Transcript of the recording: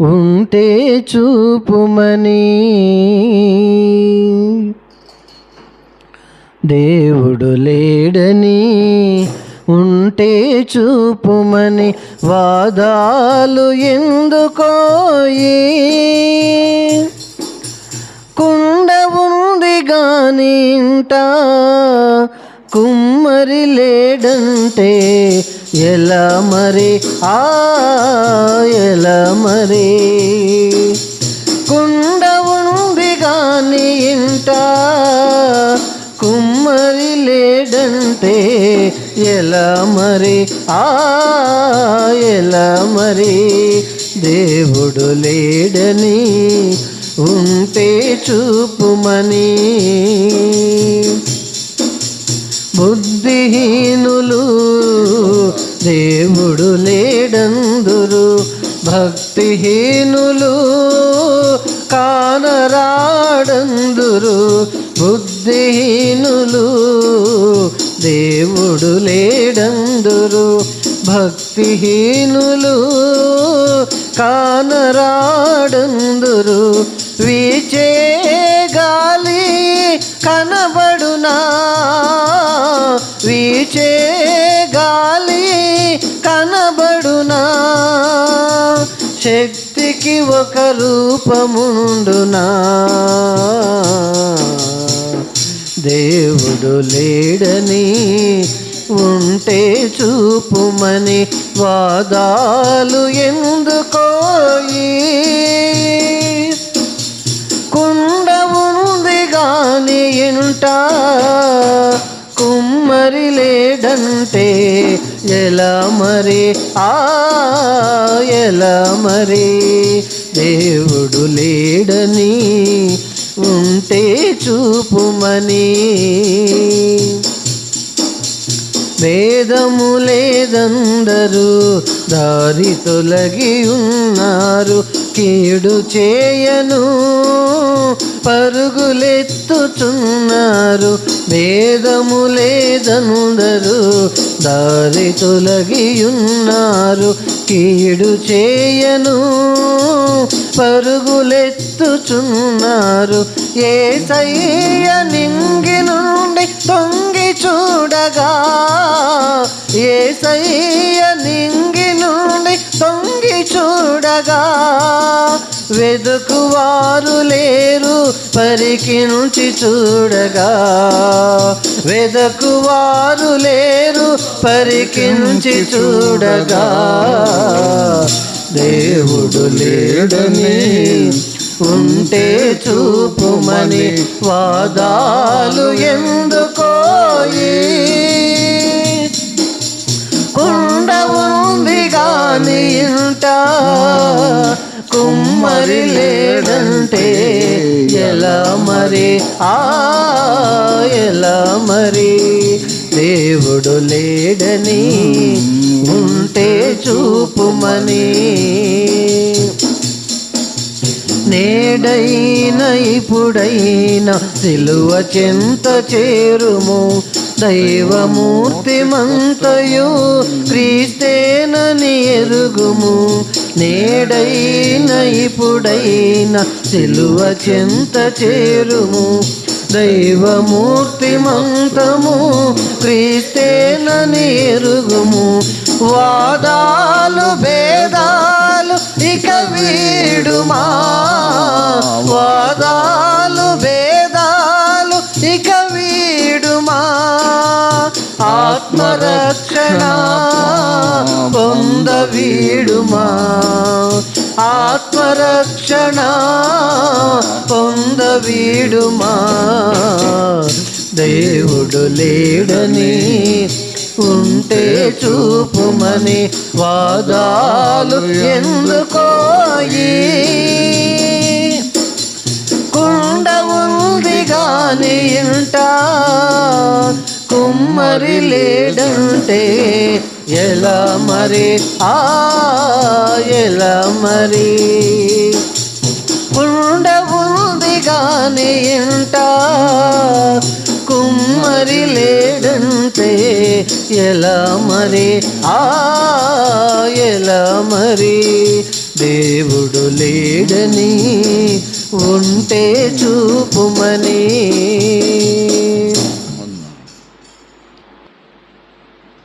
ఉంటే చూపుమని. దేవుడు లేడని ఉంటే చూపుమని. వాదాలు ఎందుకోయి? కుండ ఉంది గాని ఇంట కుమ్మరి లేడంటే ఎలా మరి? ఆ ఎలా మరి? కుండ ఉంది కానీ ఇంట కుమ్మరి లేడంటే ఎలా మరి? ఆ ఎలా మరి? దేవుడు లేడని ఉంటే చూపుమని. బుద్ధిహీను దేవుడు లేడందురు భక్తిహీనులు కానరాడందురు బుద్ధిహీనులు దేవుడు లేడందురు భక్తిహీనులు కానరాడందురు వీచే శక్తికి ఒక రూపముండునా? దేవుడు లేడని ఉంటే చూపుమని వాదాలు ఎందుకోయి? కుండ ఉంది గాని ఇంట కుమ్మరి లేడంటే ఎలా మరి? ఆ ఎలా మరి? దేవుడు లేడని ఉంటే చూపుమని. వేదము లేదందరూ దారి తొలగి ఉన్నారు కీడు చేయను పరుగులెత్తుచున్నారు. వేదము లేదందరూ దారి తొలగి ఉన్నారు కీడు చేయను పరుగులెత్తుచున్నారు. ఏ సయ్య నింగి నుండి తొంగి చూడగా ఏ సయ్య నింగి నుండి తొంగి చూడగా. వెదుకువారు లేరు పరికించి చూడగా. వెదకువారు లేరు పరికించి చూడగా దేవుడు లేడని ఉంటే చూపుమని వాదాలు ఎందుకోయి? కుండ ఉంది గాని ఇంట కుమ్మరి లేడంటే ఎలా మరి? ఆ ఎలా మరి? దేవుడు లేడని ఉంటే చూపుమని. నేడైన ఇప్పుడైన సిలువ చెంత చేరుము. దైవమూర్తిమంతయు క్రీస్తేనని ఎరుగుము. నేడైన ఇప్పుడైన సిలువ చెంత చేరుము. దైవమూర్తిమంతము క్రీస్తేనని ఎరుగుము వాదాలు భేదాలు ఇక వీడుమా? వాదాలు భేదాలు ఇక వీడుమా? ఆత్మరక్షణ పొంద వీడుమా? ఆత్మరక్షణ పొంద వీడుమా? దేవుడు లేడని ఉంటే చూపుమని వాదాలు ఎందుకోయి? కుండ ఉంది గాని ఇంట కుమ్మరి లేడంటే ఎలా మరి? ఆ ఎలా మరి? కుండ ఉంది గాని ఇంట ఎలా మరి? ఆ ఎలా మరి? దేవుడు లేడని ఉంటే చూపుమని.